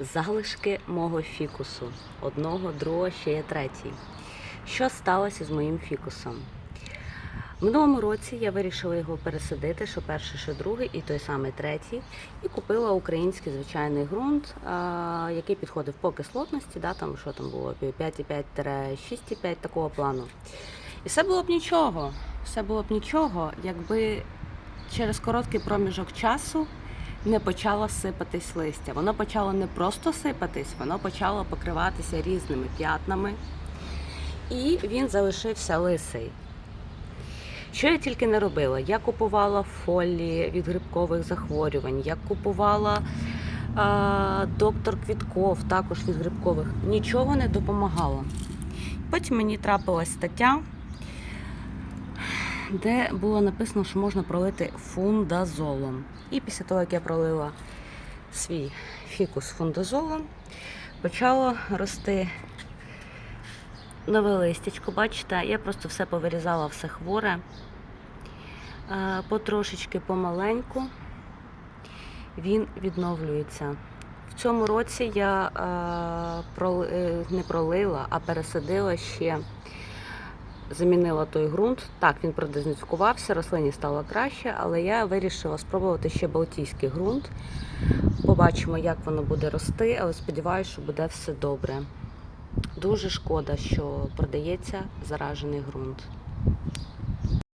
залишки мого фікусу. Одного, другого, ще є третій. Що сталося з моїм фікусом? Минулому році я вирішила його пересадити, що перший, що другий, і той самий третій. І купила український звичайний ґрунт, який підходив по кислотності, да, там що там було 5,5-6,5 такого плану. І все було б нічого. Все було б нічого, якби через короткий проміжок часу не почало сипатись листя. Воно почало не просто сипатись, воно почало покриватися різними п'ятнами. І він залишився лисий. Що я тільки не робила? Я купувала фолії від грибкових захворювань, я купувала а, доктор Квітков, також від грибкових. Нічого не допомагало. Потім мені трапилась стаття, де було написано, що можна пролити фундазолом. І після того, як я пролила свій фікус фундазолом, почало рости нове листячко. Бачите, я просто все повирізала, все хворе. Потрошечки помаленьку він відновлюється. В цьому році я е, не пролила, а пересадила ще, замінила той ґрунт. Так, він продезінфікувався, рослині стало краще, але я вирішила спробувати ще балтійський ґрунт. Побачимо, як воно буде рости, але сподіваюся, що буде все добре. Дуже шкода, що продається заражений ґрунт.